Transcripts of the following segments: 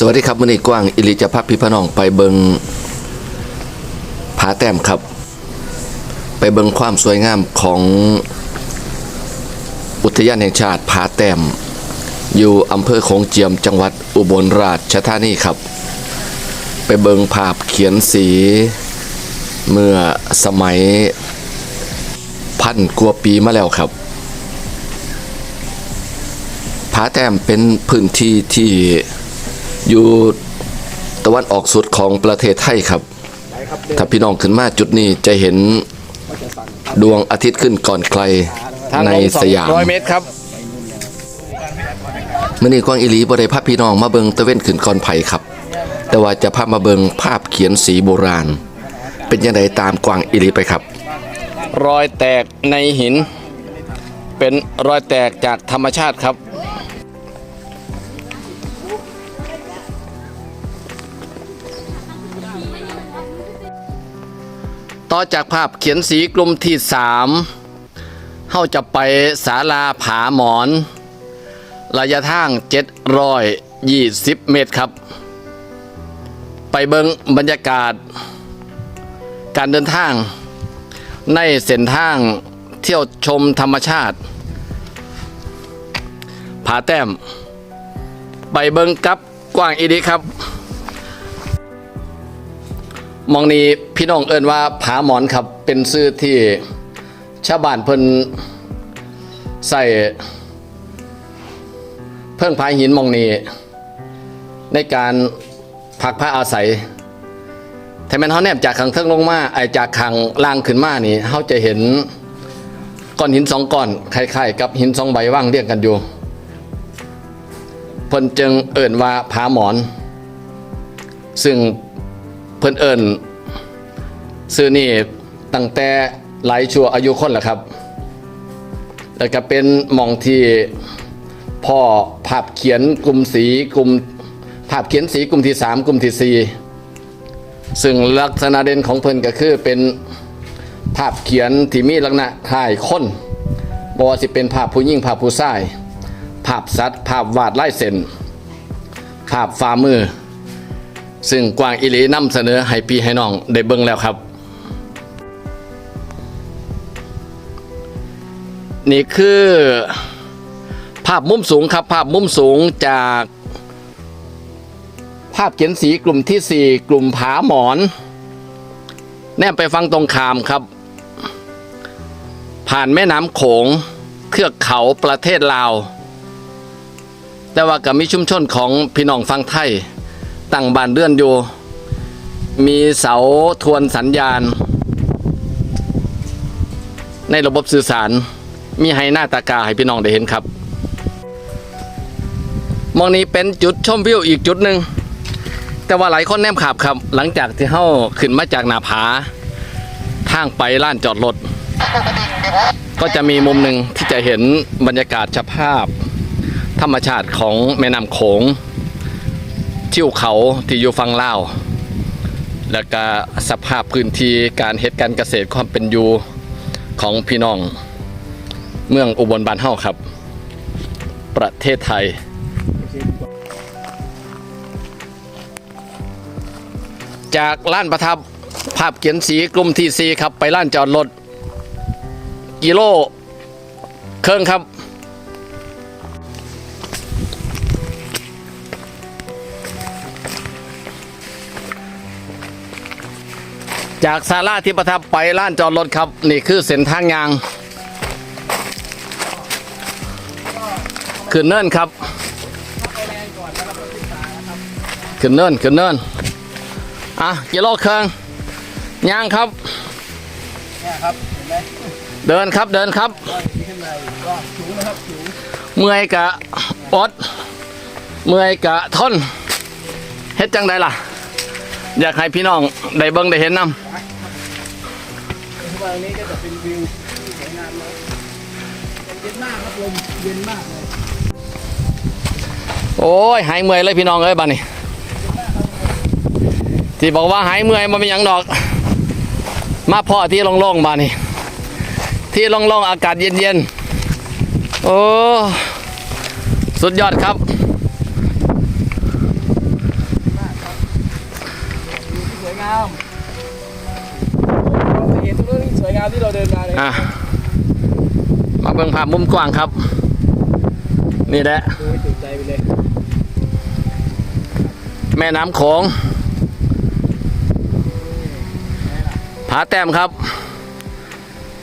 สวัสดีครับมื่อนี้กว้างอิริจะพักพี่พน้องไปเบิงผาแต้มครับ ไปเบิงความสวยงามของอุทยานแห่งชาติผาแต้ม อยู่อำเภอโขงเจียมจังหวัดอุบลราชธานีครับ ไปเบิงภาพเขียนสีเมื่อสมัยพันกว่าปีมาแล้วครับผาแต้มเป็นพื้นที่ที่ อยู่ตะวันออกสุดของประเทศไทยครับ ถ้าพี่น้องขึ้นมาจุดนี้จะเห็นดวงอาทิตย์ขึ้นก่อนใครทางในลงสยาม200เมตรครับมื่อนี้กวางอิลีบ่ได้พาพี่น้องมาเบิงตะเว้นขึ้นก่อนไผครับ แต่ว่าจะพามาเบิงภาพเขียนสีโบราณ เป็นยังไงตามกวางอิลีไปครับ รอยแตกในหิน เป็นรอยแตกจากธรรมชาติครับ ต่อจากภาพเขียนสีกลุ่มที่สามเฮาจะไปศาลาผาหมอน ระยะทาง720 เมตรครับ ไปเบิงบรรยากาศ การเดินทาง ในเส้นทางเที่ยวชมธรรมชาติ ผาแต้ม ไปเบิงกับกว้างอีดีครับ มองนี้พี่น้องเอิ้นว่าผาหมอนครับเป็นชื่อที่ชาวบ้านเพิ่นใส่เพิ่งพายหินมองนี้ในการพักผ้าอาศัยถ้าแม่นเขาแนบจากขังเทิงลงมาไอจากขังล่างขึ้นมานี่เขาจะเห็นก้อนหินสองก้อนคล้ายๆกับหินสองใบว่างเรียงกันอยู่เพิ่นจึงเอิ่นว่าผาหมอน ซึ่ง เพิ่นเอิ่นซื้อนี่ตั้งแต่หลายชั่วอายุคนแหละครับ แล้วก็เป็นมองที่พ่อภาพเขียนกลุ่มสีกลุ่มภาพเขียนสีกลุ่มที่สามกลุ่มที่สี่ซึ่งลักษณะเด่นของเพิ่นก็คือเป็นภาพเขียนที่มีลักษณะคล้ายคนบ่ว่าสิเป็นภาพผู้หญิงภาพผู้ชาย ภาพสัตว์ ภาพวาดลายเส้นภาพฝ่ามือ ซึ่งกวางอิลีนำเสนอให้พี่ให้น้องได้เบิ่งแล้วครับ นี่คือ ภาพมุมสูงครับ ภาพมุมสูงจาก ภาพเขียนสีกลุ่มที่ 4 กลุ่มผาหมอน แนบไปฟังตรงขามครับ ผ่านแม่น้ำโขงเทือกเขาประเทศลาว แต่ว่าก็มีชุมชนของพี่น้องฟังไทย ตั้งบ้านเรือนอยู่ มีเสาทวนสัญญาณ ในระบบสื่อสาร มีให้หน้าตากาให้พี่น้องได้เห็นครับ มองนี้เป็นจุดชมวิวอีกจุดหนึ่ง แต่ว่าหลายคนแนมขับครับ หลังจากที่เข้าขึ้นมาจากหนาผา ทางไปล้านจอดรถ ก็จะมีมุมหนึ่งที่จะเห็นบรรยากาศสภาพ ธรรมชาติของแม่น้ำโขง ทิวเขาที่อยู่ฝั่งลาว แล้วก็สภาพพื้นที่การเฮ็ดการเกษตรความเป็นอยู่ของพี่น้อง เมืองอุบลบ้านเฮาครับ ประเทศไทยจากล้านประทับภาพเขียนสีกลุ่มที่สีครับ ไปล้านจอดรถกิโลเครื่องครับ จากซาลาที่ประทับไปล้านจอดรถครับ นี่คือเส้นทางยางขึ้นเนินครับขึ้นเนินขึ้นเนินอะกิโลเครื่องย่างครับเดินครับเดินครับเมื่อยกะอดเมื่อยกะทนเฮ็ดจังไดล่ะ อยากให้พี่น้องได้เบิ่งได้เห็นนำวันนี้ก็จะเป็นวิวที่สวยงามเลยเย็นมากครับลมเย็นมากเลยโอ้ยหายเมื่อยเลยพี่น้องเอ้ยบ้านนี้ที่บอกว่าหายเมื่อยมันเป็นยังดอก มาพ่อที่โล่งๆบ้านนี้ ที่โล่งๆอากาศเย็นๆโอ้สุดยอดครับ เราจะเห็นทุกเรื่องที่สวยงามที่เราเดินมาเลยอะมาเบิ่งภาพมุมกว้างครับ นี่แหละ ดูให้ตื่นใจไปเลยแม่น้ำโขงผาแต้มครับ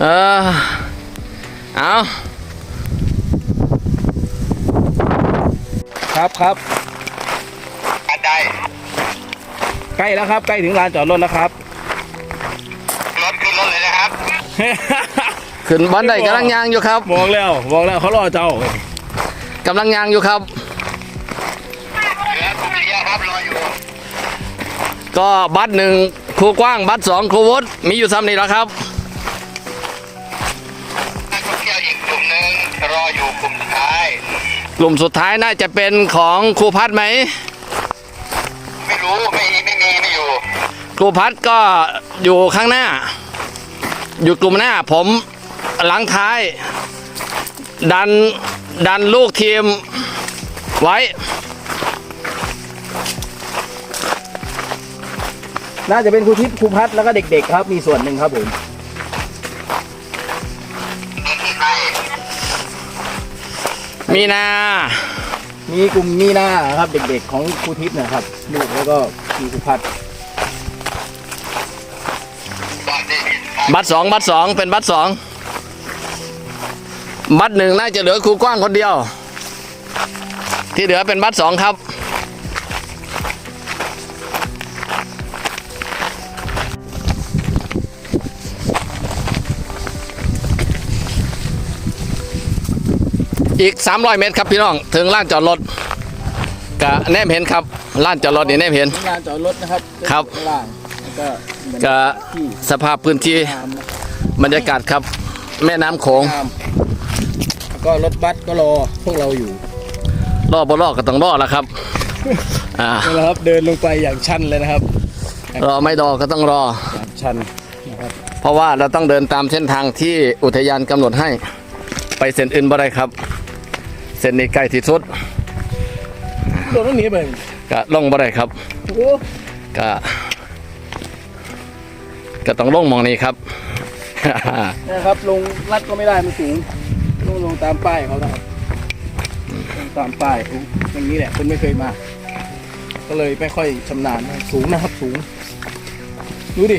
เออเอาครับครับ อันใด ใกล้แล้วครับ ใกล้ถึงลานจอดรถแล้วครับ ขึ้นบันไดกำลังยางอยู่ครับบอกแล้วบอกแล้วเขารอเจ้ากำลังยางอยู่ครับเหลือกลุ่มเดียวครับรออยู่ก็บัตรหนึ่งครูกว้างบัตรสองครูวุฒิมีอยู่ซ้ำนี่แล้วครับนักท่องเที่ยวอีกกลุ่มหนึ่งรออยู่กลุ่มสุดท้ายกลุ่มสุดท้ายน่าจะเป็นของครูพัฒน์ไหมไม่รู้ไม่มีไม่มีไม่อยู่ครูพัฒน์ก็อยู่ข้างหน้า อยู่กลุ่มหน้าผมหลังท้าย ดันดันลูกทีมไว้ น่าจะเป็นครูทิพย์ครูพัฒน์แล้วก็เด็ก ๆ ครับ มีส่วนหนึ่งครับผมใช่มีนา มีกลุ่มมีหน้าครับเด็ก ๆ ของครูทิพย์นะครับลูกแล้วก็มีครูพัฒน์ บัตรสองบัตรสองเป็นบัตรสองบัตรหนึ่งน่าจะเหลือครูกว้างคนเดียว ที่เหลือเป็นบัตรสองครับ อีก 300 เมตรครับพี่น้อง ถึงลานจอดรถกะแนมเห็นครับลานจอดรถนี่แนมเห็นถึงลานจอดรถนะครับครับข้างล่างแล้วก็เหมือน กะที่สภาพพื้นที่งามนะบรรยากาศครับ แม่น้ำโขงงามแล้วก็รถบัสก็รอพวกเราอยู่รอบบ่รอก็ต้องรอแล้วครับอ่านี่แหละครับเดินลงไปอย่างชันเลยนะครับ รอไม่รอก็ต้องรออย่างชันนะครับเพราะว่าเราต้องเดินตามเส้นทางที่อุทยานกำหนดให้ ไปเส้นอื่นบ่ได้ครับ เส้นนี้ใกล้ที่สุดโดนตรงนี้ไปก็ลงบ่ได้ครับโอ้ก็ ก็ต้องลงมองนี้ครับนะครับลงลัดก็ไม่ได้มันสูงต้องลงตามป้ายเขาครับลงตามป้ายอย่างนี้แหละคนไม่เคยมา ก็เลยไม่ค่อยชำนาญสูงนะครับสูงดูดิ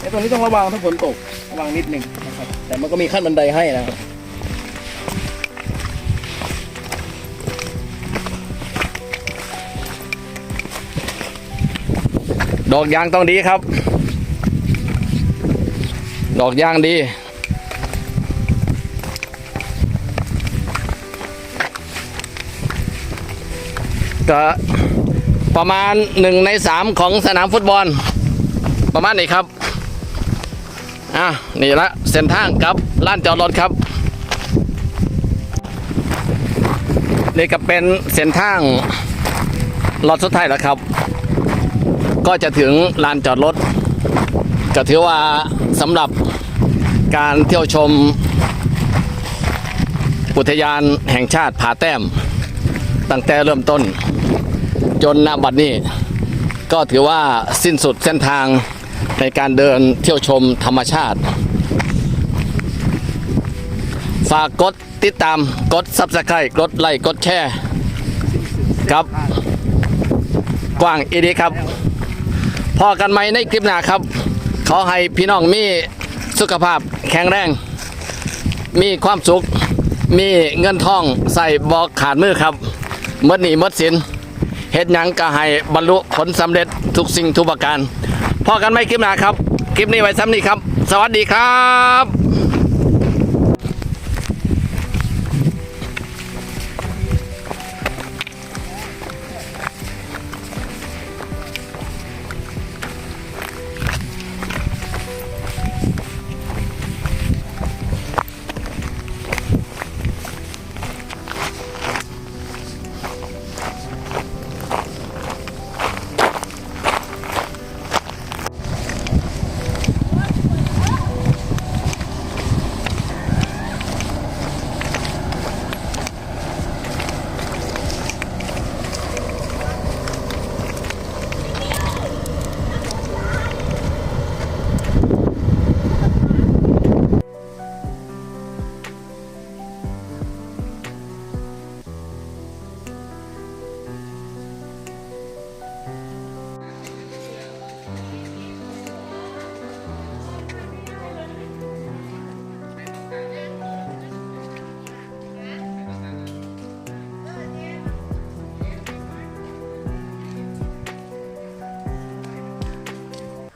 ไอ้ตรงนี้ต้องระวังถ้าฝนตกระวังนิดหนึ่งนะครับแต่มันก็มีขั้นบันไดให้นะครับ ดอกยางต้องดีครับ ดอกยางดี ก็ประมาณหนึ่งในสามของสนามฟุตบอล ประมาณนี้ครับ อะ นี่ละเส้นทางครับล้านจอดรถครับ นี่ก็เป็นเส้นทางรถสุดท้ายแล้วครับ ก็จะถึงลานจอดรถก็ถือว่าสำหรับการเที่ยวชม อุทยานแห่งชาติผาแต้ม ตั้งแต่เริ่มต้น จนณบัดนี้ ก็ถือว่าสิ้นสุดเส้นทางในการเดินเที่ยวชมธรรมชาติ ฝากกดติดตามกด Subscribe กดไลค์กดแชร์ครับ กว้างอีดีครับ พอกันไหมในคลิปหน้าครับ ขอให้พี่น้องมีสุขภาพแข็งแรง มีความสุข มีเงินทองใส่บอกขาดมือครับเมื่อหนีเมื่อสินเฮ็ดหยังก็ให้บรรลุผลสำเร็จทุกสิ่งทุกประการพอกันไหมคลิปหน้าครับ คลิปนี้ไว้ซ้ำนี้ครับ สวัสดีครับ